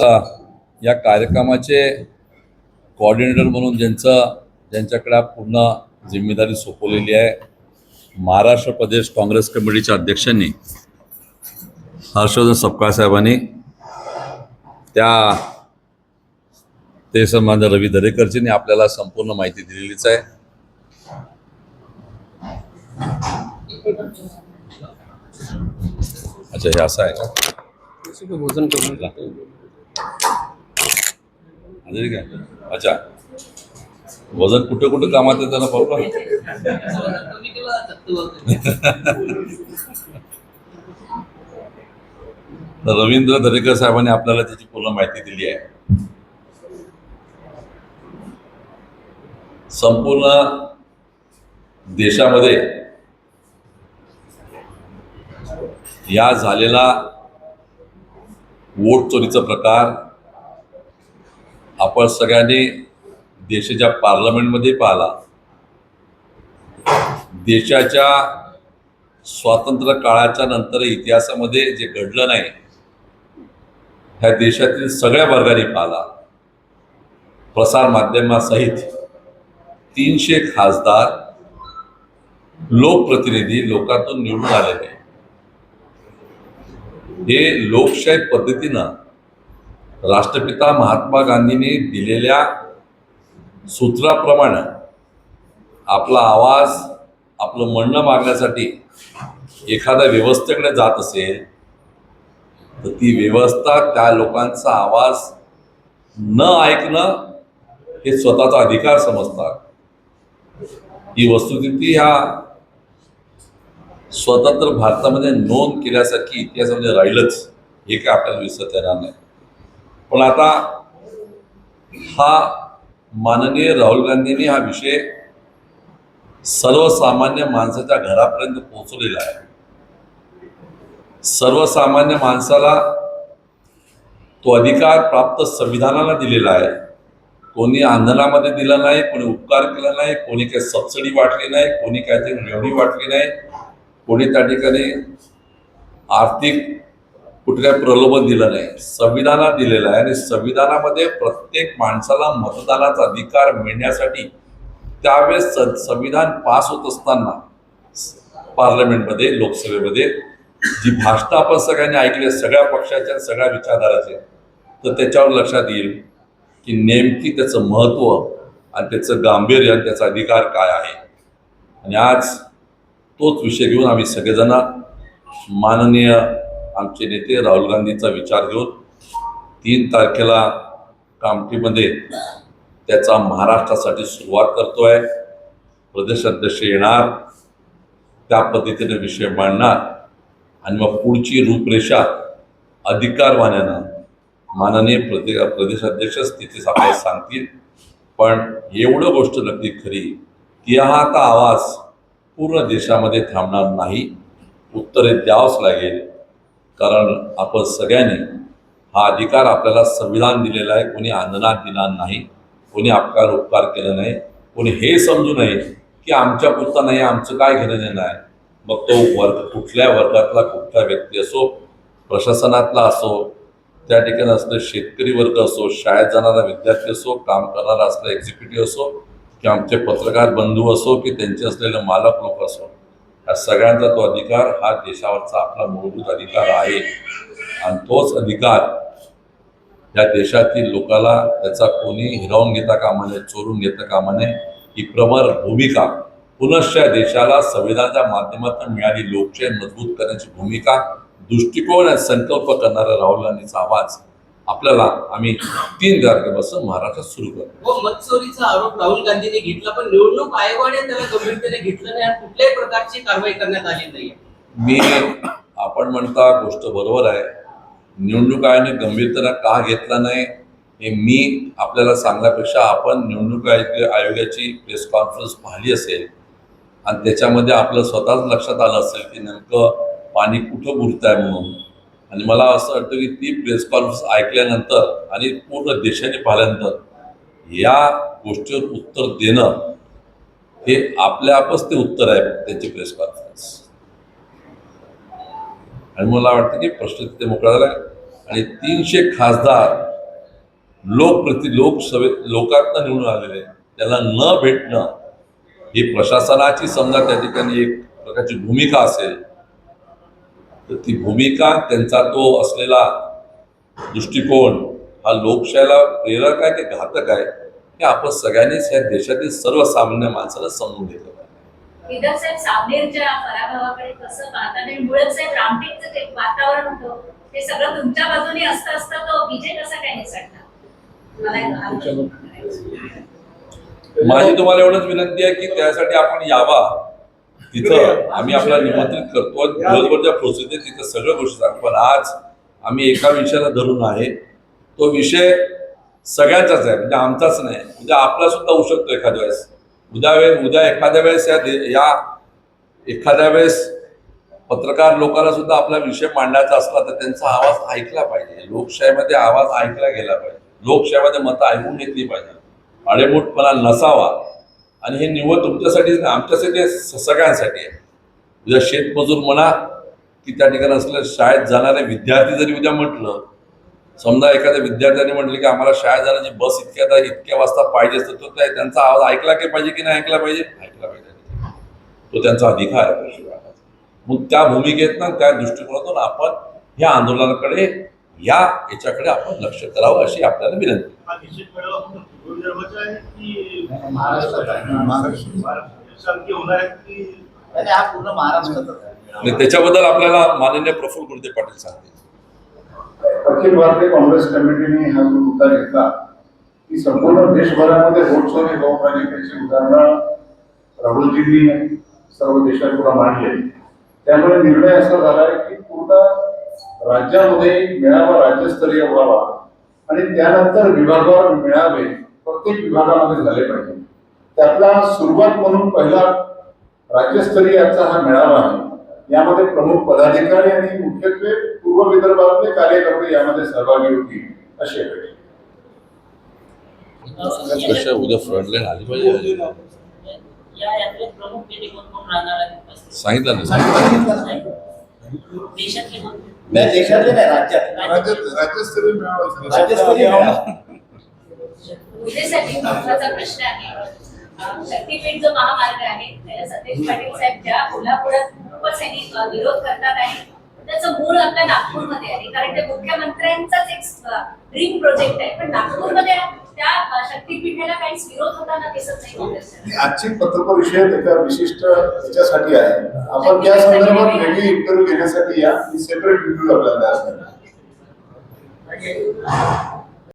या कार्यक्रमाचे कोऑर्डिनेटर म्हणून ज्यांचं ज्यांच्याकडे पूर्ण जिम्मेदारी सोपवलेली आहे महाराष्ट्र प्रदेश काँग्रेस कमिटीच्या अध्यक्षांनी हर्षवर्धन सपकाळ साहेबांनी त्या ते संबंध रवी दरेकरजींनी आपल्याला संपूर्ण माहिती दिलेलीच आहे. अच्छा हे असं आहे का? वजन काय अच्छा वजन कुठे कुठे कामात येतं ना पाहू का तर रवींद्र दरेकर साहेबांनी आपल्याला त्याची पूर्ण माहिती दिली आहे संपूर्ण देशामध्ये या झालेला वोट चोरीचा प्रकार आपण सगळ्यांनी देशाच्या पार्लमेंटमध्ये पाहिला. देशाच्या स्वातंत्र्य काळाच्या नंतर इतिहासामध्ये जे घडलं नाही ह्या देशातील सगळ्या वर्गाने पाहिला. प्रसार माध्यमासहित तीनशे खासदार लोकप्रतिनिधी लोकांतून निवडून आलेले. हे लोकशाही पद्धतीनं राष्ट्रपिता महात्मा गांधींनी दिलेल्या सूत्राप्रमाणे आपला आवाज आपलं म्हणणं मागण्यासाठी एखाद्या व्यवस्थेकडे जात असेल तर ती व्यवस्था त्या लोकांचा आवाज न ऐकणं हे स्वतःचा अधिकार समजतात. ही वस्तुस्थिती ह्या स्वतंत्र भारतामध्ये नोंद केल्यासारखी इतिहासामध्ये राहीलच. हे काय आपल्याला विसरता येणार नाही. पण आता हा माननीय राहुल गांधींनी हा विषय सर्वसामान्य माणसाच्या घरापर्यंत पोहोचवलेला आहे. सर्वसामान्य माणसाला तो अधिकार प्राप्त संविधानाला दिलेला आहे. कोणी आंदोलनामध्ये दिला नाही कोणी उपकार केला नाही कोणी काही सबसिडी वाटली नाही कोणी काहीतरी रेवणी वाटली नाही कोणी त्या ठिकाणी आर्थिक कुठल्या प्रलोभन दिलं नाही. संविधानात दिलेलं आहे आणि संविधानामध्ये प्रत्येक माणसाला मतदानाचा अधिकार मिळण्यासाठी त्यावेळेस संविधान पास होत असताना पार्लमेंटमध्ये लोकसभेमध्ये जी भाषणं आपण सगळ्यांनी ऐकली सगळ्या पक्षाच्या सगळ्या विचारधाराचे तर त्याच्यावर लक्षात येईल की नेमकी त्याचं महत्त्व आणि त्याचं गांभीर्य आणि त्याचा अधिकार काय आहे. आणि आज तोच विषय घेऊन आम्ही सगळेजण माननीय आमचे नेते राहुल गांधीचा विचार घेऊन तीन तारखेला कामठीमध्ये त्याचा महाराष्ट्रासाठी सुरुवात करतोय. प्रदेश अध्यक्ष येणार. त्या पद्धतीने विषय मांडणार. आणि मग पुढची रूपरेषा अधिकारवाण्यानं माननीय प्रदे प्रदेश अध्यक्षच तिथेच आपल्याला सांगतील. पण एवढं गोष्ट नक्की खरी की हा आता आवाज पूर्ण देशामध्ये थांबणार नाही. उत्तरे द्यावंच लागेल. कारण आपण सगळ्यांनी हा अधिकार आपल्याला संविधान दिलेला आहे. कोणी आंदोलनात दिला नाही कोणी आपकार उपकार केला नाही कोणी हे समजू नये की आमच्या पुरता नाही आमचं काय घेणं देणं आहे. मग तो वर्ग कुठल्या वर्गातला कुठला व्यक्ती असो प्रशासनातला असो त्या ठिकाणी असलं शेतकरी वर्ग असो शाळेत जाणारा विद्यार्थी असो काम करणारा असलेला एक्झिक्युटिव्ह असो की आमचे पत्रकार बंधू असो की त्यांचे असलेले मालक लोक असो. या सगळ्यांचा तो अधिकार हा देशावरचा आपला मूलभूत अधिकार आहे. आणि तोच अधिकार या देशातील लोकाला त्याचा कोणी हिरावून घेता कामा नये चोरून घेता कामा नये ही प्रबळ भूमिका. पुनश्च या देशाला संविधानाच्या माध्यमातून मिळाली लोकशाही मजबूत करण्याची भूमिका दृष्टिकोन आणि संकल्प करणारा राहुल गांधीचा आवाज आपल्याला आम्ही तीन तारखेपासून महाराष्ट्रात सुरू करतो. व मतचोरीचा आरोप राहुल गांधींनी घेतला पण निवडणूक आयोगाने त्याला गंभीरतेने घेतलं नाही आणि कुठल्याही प्रकारची कारवाई करण्यात आली नाही. मी आपण म्हणता गोष्ट बरोबर आहे. निवडणूक आयोगाने गंभीरतेनं का घेतला नाही हे मी आपल्याला सांगण्यापेक्षा आपण निवडणूक आयोग आयोगाची प्रेस कॉन्फरन्स पाहिली असेल आणि त्याच्यामध्ये आपलं स्वतःच लक्षात आलं असेल की नेमकं पाणी कुठं बुरत आहे म्हणून. आणि मला असं वाटतं की ती प्रेस कॉन्फरन्स ऐकल्यानंतर आणि पूर्ण देशाने पाहिल्यानंतर या गोष्टीवर उत्तर देणं हे आपल्या आपच ते उत्तर आहे त्यांची प्रेस कॉन्फरन्स आणि मला वाटतं की प्रश्न तिथे मोकळा झाला. आणि तीनशे खासदार लोकप्रति लोकसभेत लोकांना निवडून आलेले त्याला न भेटणं ही प्रशासनाची समजा त्या ठिकाणी एक प्रकारची भूमिका असेल तर ती भूमिका त्यांचा तो असलेला दृष्टिकोन हा लोकशाहीला प्रेरक आहे की घातक आहे हे आपण सगळ्यांनीच या देशातील सर्वसामान्य माणसाला समजून घेतलं पाहिजे. विदर साहेब सावनेरच्या पराभवाकडे कसं पाहतात आणि मुळक साहेब रामटेकचं जे वातावरण होतं ते सगळं तुमच्या बाजूने असतं असतं तो विजय कसा काय निसटला मला एक आलोचना करायची. माझी तुम्हाला एवढंच विनंती आहे की त्यासाठी आपण यावा तिथं आम्ही आपल्याला निमंत्रित करतो. आणि दिवसभरच्या प्रोसेस तिथं सगळ्या गोष्टी सांगतो. पण आज आम्ही एका विषयाला धरून आहे. तो विषय सगळ्यांचाच आहे. म्हणजे आमचाच नाही. उद्या आपला सुद्धा होऊ शकतो एखाद्या वेळेस. उद्या वेळ उद्या एखाद्या वेळेस या या एखाद्या वेळेस पत्रकार लोकांना सुद्धा आपला विषय मांडायचा असला तर त्यांचा आवाज ऐकला पाहिजे. लोकशाहीमध्ये आवाज ऐकला गेला पाहिजे. लोकशाहीमध्ये मतं ऐकून घेतली पाहिजे. अडेमुटपणा नसावा. आणि हे निव्वळ तुमच्यासाठीच नाही आमच्यासाठी सगळ्यांसाठी आहे. उद्या शेतमजूर म्हणा की त्या ठिकाणी असलेल्या शाळेत जाणारे विद्यार्थी जरी उद्या म्हटलं समजा एखाद्या विद्यार्थ्याने म्हटलं की आम्हाला शाळेत जाण्याची बस इतक्या इतक्या वाजता पाहिजे तर तो त्यांचा आवाज ऐकला की पाहिजे की नाही ऐकला पाहिजे? ऐकला पाहिजे. तो त्यांचा अधिकार आहे मग त्या भूमिकेतनं त्या दृष्टिकोनातून आपण या आंदोलनाकडे या याच्याकडे आपण लक्ष करावं अशी आपल्याला विनंती हा आहे आहे. हा आहे. त्याच्याबद्दल आपल्याला माननीय प्रफुल्ल गुरुदेव पाटील सांगतील अखिल भारतीय काँग्रेस कमिटीने हा जो मुद्दा घेतला की संपूर्ण देशभरामध्ये होऊ पाहिजे त्याची उदाहरणं राहुलजींनी सर्व देशापुढे मांडले त्यामुळे निर्णय असा झालाय की पूर्ण राज्यामध्ये मेळावा राज्यस्तरीय व्हावा आणि त्यानंतर विभागावर मेळावे प्रत्येक विभागामध्ये झाले पाहिजे. त्यातला सुरुवात म्हणून पहिला राज्यस्तरीयचा हा मेळावा आहे. यामध्ये प्रमुख पदाधिकारी आणि मुख्यत्वे पूर्व विदर्भातले कार्यकर्ते यामध्ये सहभागी होतील राहणार आहेत? सांगितलं. नाही देशातले नाही राज्यात. राज्यस्तरीय मेळावा राज्यस्तरीय मेळावा. पूजेसाठी महत्त्वाचा प्रश्न आहे. अं, शक्तीपीठ जो महामार्ग आहे त्याला सतेज पाटील साहेब ज्या कोल्हापुरात खूपच त्यांनी अं, विरोध करतात आहे त्याचं मूळ आपल्या नागपूरमध्ये आहे. कारण ते मुख्यमंत्र्यांचाच एक ड्रीम प्रोजेक्ट आहे. पण नागपूरमध्ये त्या अं, शक्तीपीठाला काहीच विरोध होताना दिसत नाही काँग्रेसच्या. आजची पत्रपरिषद एका विशिष्ट याच्यासाठी आहे. आपण त्या संदर्भात वेगळी इंटरव्ह्यू घेण्यासाठी या. सेपरेट व्हिडिओ आपल्याला असणार